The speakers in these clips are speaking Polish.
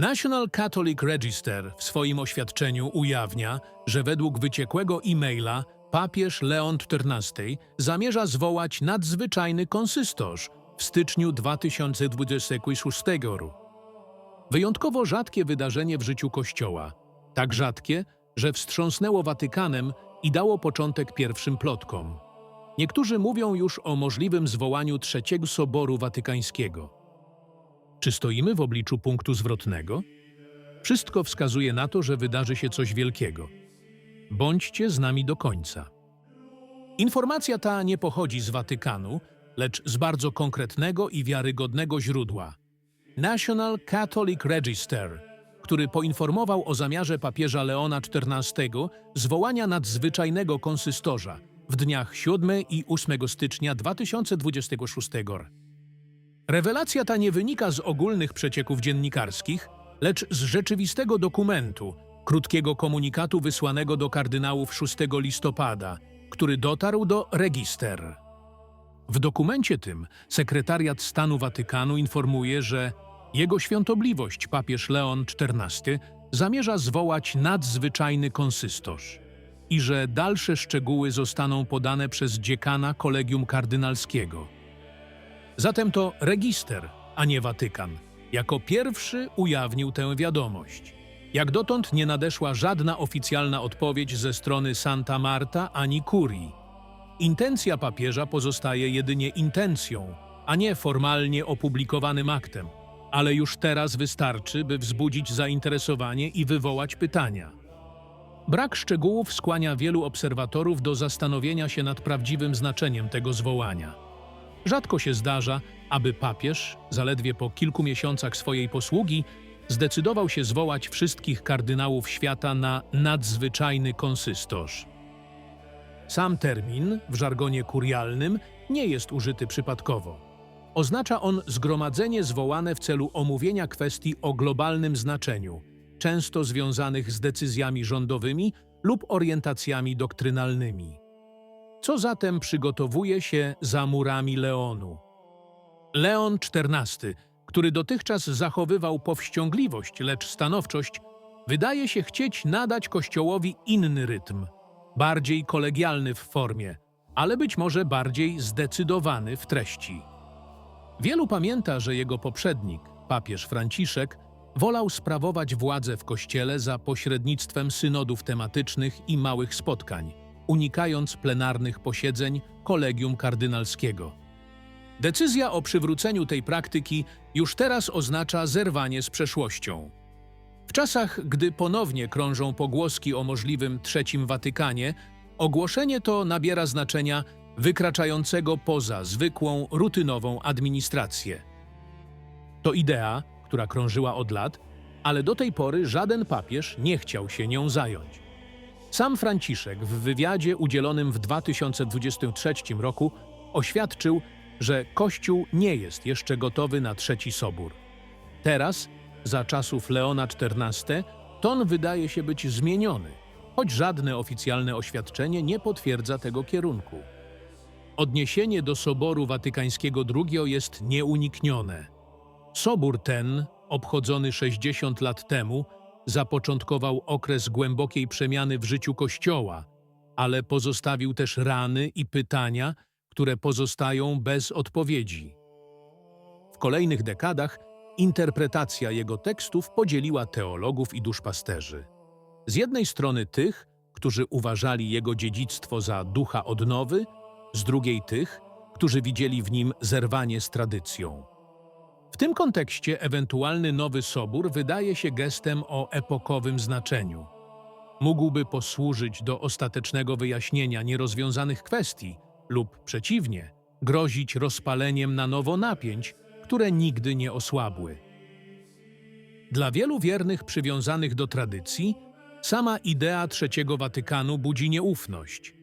National Catholic Register w swoim oświadczeniu ujawnia, że według wyciekłego e-maila papież Leon XIV zamierza zwołać nadzwyczajny konsystorz w styczniu 2026 roku. Wyjątkowo rzadkie wydarzenie w życiu Kościoła. Tak rzadkie, że wstrząsnęło Watykanem i dało początek pierwszym plotkom. Niektórzy mówią już o możliwym zwołaniu Trzeciego Soboru Watykańskiego. Czy stoimy w obliczu punktu zwrotnego? Wszystko wskazuje na to, że wydarzy się coś wielkiego. Bądźcie z nami do końca. Informacja ta nie pochodzi z Watykanu, lecz z bardzo konkretnego i wiarygodnego źródła. National Catholic Register, który poinformował o zamiarze papieża Leona XIV zwołania nadzwyczajnego konsystorza w dniach 7 i 8 stycznia 2026 roku. Rewelacja ta nie wynika z ogólnych przecieków dziennikarskich, lecz z rzeczywistego dokumentu, krótkiego komunikatu wysłanego do kardynałów 6 listopada, który dotarł do register. W dokumencie tym sekretariat stanu Watykanu informuje, że jego świątobliwość papież Leon XIV zamierza zwołać nadzwyczajny konsystorz i że dalsze szczegóły zostaną podane przez dziekana kolegium kardynalskiego. Zatem to register, a nie Watykan, jako pierwszy ujawnił tę wiadomość. Jak dotąd nie nadeszła żadna oficjalna odpowiedź ze strony Santa Marta ani Curii. Intencja papieża pozostaje jedynie intencją, a nie formalnie opublikowanym aktem, ale już teraz wystarczy, by wzbudzić zainteresowanie i wywołać pytania. Brak szczegółów skłania wielu obserwatorów do zastanowienia się nad prawdziwym znaczeniem tego zwołania. Rzadko się zdarza, aby papież, zaledwie po kilku miesiącach swojej posługi, zdecydował się zwołać wszystkich kardynałów świata na nadzwyczajny konsystorz. Sam termin, w żargonie kurialnym, nie jest użyty przypadkowo. Oznacza on zgromadzenie zwołane w celu omówienia kwestii o globalnym znaczeniu, często związanych z decyzjami rządowymi lub orientacjami doktrynalnymi. Co zatem przygotowuje się za murami Leonu? Leon XIV, który dotychczas zachowywał powściągliwość, lecz stanowczość, wydaje się chcieć nadać Kościołowi inny rytm, bardziej kolegialny w formie, ale być może bardziej zdecydowany w treści. Wielu pamięta, że jego poprzednik, papież Franciszek, wolał sprawować władzę w Kościele za pośrednictwem synodów tematycznych i małych spotkań, unikając plenarnych posiedzeń kolegium kardynalskiego. Decyzja o przywróceniu tej praktyki już teraz oznacza zerwanie z przeszłością. W czasach, gdy ponownie krążą pogłoski o możliwym Trzecim Watykanie, ogłoszenie to nabiera znaczenia wykraczającego poza zwykłą, rutynową administrację. To idea, która krążyła od lat, ale do tej pory żaden papież nie chciał się nią zająć. Sam Franciszek w wywiadzie udzielonym w 2023 roku oświadczył, że Kościół nie jest jeszcze gotowy na Trzeci Sobór. Teraz, za czasów Leona XIV, ton wydaje się być zmieniony, choć żadne oficjalne oświadczenie nie potwierdza tego kierunku. Odniesienie do Soboru Watykańskiego II jest nieuniknione. Sobór ten, obchodzony 60 lat temu, zapoczątkował okres głębokiej przemiany w życiu Kościoła, ale pozostawił też rany i pytania, które pozostają bez odpowiedzi. W kolejnych dekadach interpretacja jego tekstów podzieliła teologów i duszpasterzy. Z jednej strony tych, którzy uważali jego dziedzictwo za ducha odnowy, z drugiej tych, którzy widzieli w nim zerwanie z tradycją. W tym kontekście ewentualny nowy sobór wydaje się gestem o epokowym znaczeniu. Mógłby posłużyć do ostatecznego wyjaśnienia nierozwiązanych kwestii lub przeciwnie, grozić rozpaleniem na nowo napięć, które nigdy nie osłabły. Dla wielu wiernych przywiązanych do tradycji, sama idea Trzeciego Watykanu budzi nieufność.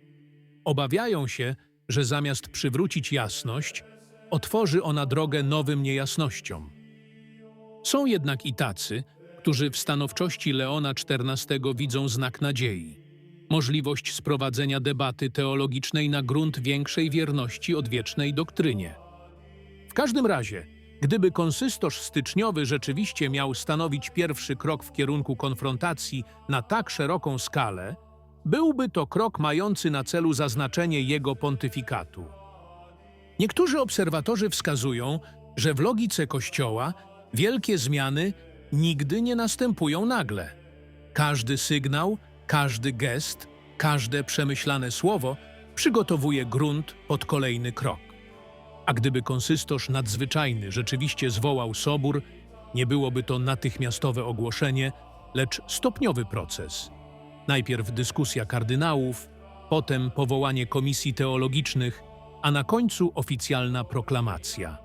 Obawiają się, że zamiast przywrócić jasność, otworzy ona drogę nowym niejasnościom. Są jednak i tacy, którzy w stanowczości Leona XIV widzą znak nadziei, możliwość sprowadzenia debaty teologicznej na grunt większej wierności odwiecznej doktrynie. W każdym razie, Gdyby konsystorz styczniowy rzeczywiście miał stanowić pierwszy krok w kierunku konfrontacji na tak szeroką skalę, byłby to krok mający na celu zaznaczenie jego pontyfikatu. Niektórzy obserwatorzy wskazują, że w logice Kościoła wielkie zmiany nigdy nie następują nagle. Każdy sygnał, każdy gest, każde przemyślane słowo przygotowuje grunt pod kolejny krok. A gdyby konsystorz nadzwyczajny rzeczywiście zwołał sobór, nie byłoby to natychmiastowe ogłoszenie, lecz stopniowy proces. Najpierw dyskusja kardynałów, potem powołanie komisji teologicznych, a na końcu oficjalna proklamacja.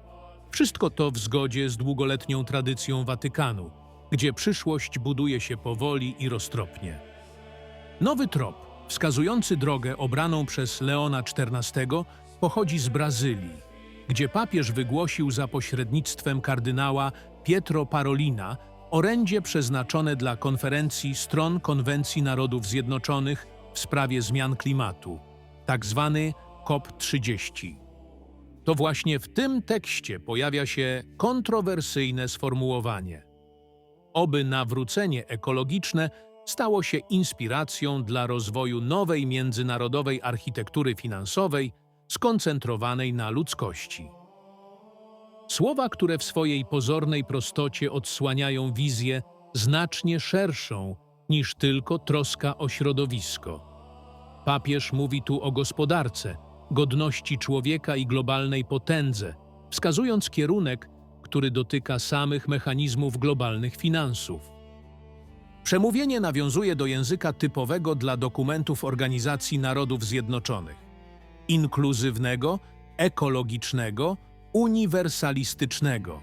Wszystko to w zgodzie z długoletnią tradycją Watykanu, gdzie przyszłość buduje się powoli i roztropnie. Nowy trop, wskazujący drogę obraną przez Leona XIV, pochodzi z Brazylii, gdzie papież wygłosił za pośrednictwem kardynała Pietro Parolina orędzie przeznaczone dla konferencji stron Konwencji Narodów Zjednoczonych w sprawie zmian klimatu, tak zwany COP30. To właśnie w tym tekście pojawia się kontrowersyjne sformułowanie. Oby nawrócenie ekologiczne stało się inspiracją dla rozwoju nowej międzynarodowej architektury finansowej skoncentrowanej na ludzkości. Słowa, które w swojej pozornej prostocie odsłaniają wizję znacznie szerszą niż tylko troska o środowisko. Papież mówi tu o gospodarce, godności człowieka i globalnej potędze, wskazując kierunek, który dotyka samych mechanizmów globalnych finansów. Przemówienie nawiązuje do języka typowego dla dokumentów Organizacji Narodów Zjednoczonych inkluzywnego, ekologicznego, uniwersalistycznego.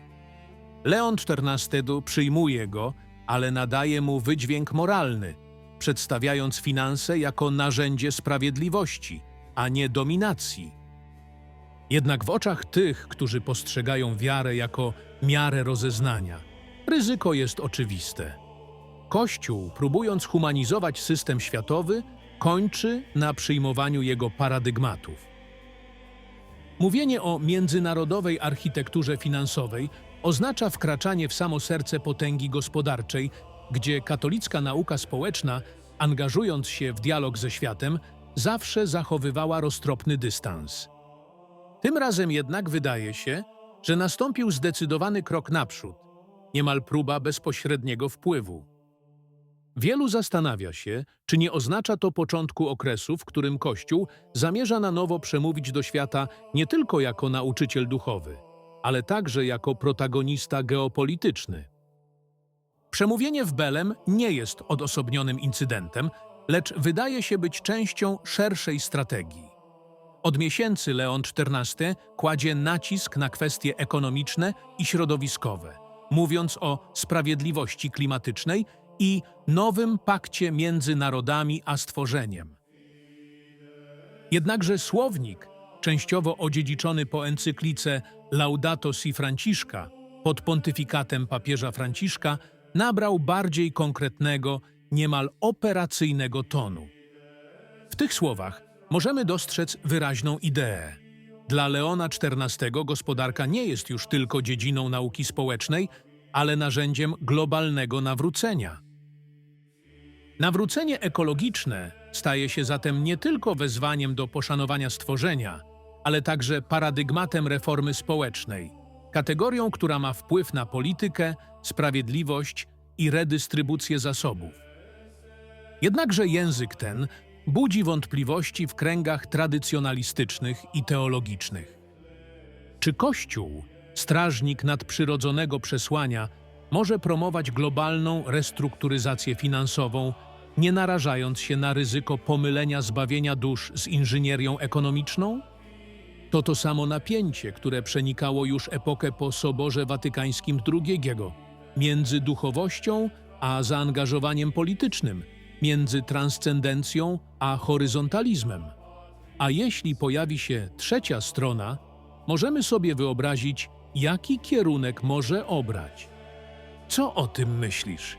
Leon XIV przyjmuje go, ale nadaje mu wydźwięk moralny, przedstawiając finanse jako narzędzie sprawiedliwości, a nie dominacji. Jednak w oczach tych, którzy postrzegają wiarę jako miarę rozeznania, ryzyko jest oczywiste. Kościół, próbując humanizować system światowy, kończy na przyjmowaniu jego paradygmatów. Mówienie o międzynarodowej architekturze finansowej oznacza wkraczanie w samo serce potęgi gospodarczej, gdzie katolicka nauka społeczna, angażując się w dialog ze światem, zawsze zachowywała roztropny dystans. Tym razem jednak wydaje się, że nastąpił zdecydowany krok naprzód, niemal próba bezpośredniego wpływu. Wielu zastanawia się, czy nie oznacza to początku okresu, w którym Kościół zamierza na nowo przemówić do świata nie tylko jako nauczyciel duchowy, ale także jako protagonista geopolityczny. Przemówienie w Belem nie jest odosobnionym incydentem, lecz wydaje się być częścią szerszej strategii. Od miesięcy Leon XIV kładzie nacisk na kwestie ekonomiczne i środowiskowe, mówiąc o sprawiedliwości klimatycznej i nowym pakcie między narodami a stworzeniem. Jednakże słownik, częściowo odziedziczony po encyklice Laudato si Franciszka pod pontyfikatem papieża Franciszka, nabrał bardziej konkretnego, niemal operacyjnego tonu. W tych słowach możemy dostrzec wyraźną ideę. Dla Leona XIV gospodarka nie jest już tylko dziedziną nauki społecznej, ale narzędziem globalnego nawrócenia. Nawrócenie ekologiczne staje się zatem nie tylko wezwaniem do poszanowania stworzenia, ale także paradygmatem reformy społecznej, kategorią, która ma wpływ na politykę, sprawiedliwość i redystrybucję zasobów. Jednakże język ten budzi wątpliwości w kręgach tradycjonalistycznych i teologicznych. Czy Kościół, strażnik nadprzyrodzonego przesłania, może promować globalną restrukturyzację finansową, nie narażając się na ryzyko pomylenia zbawienia dusz z inżynierią ekonomiczną? To to samo napięcie, które przenikało już epokę po Soborze Watykańskim II, między duchowością a zaangażowaniem politycznym, między transcendencją a horyzontalizmem. A jeśli pojawi się trzecia strona, możemy sobie wyobrazić, jaki kierunek może obrać. Co o tym myślisz?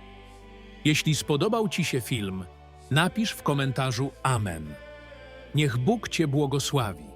Jeśli spodobał Ci się film, napisz w komentarzu Amen. Niech Bóg Cię błogosławi.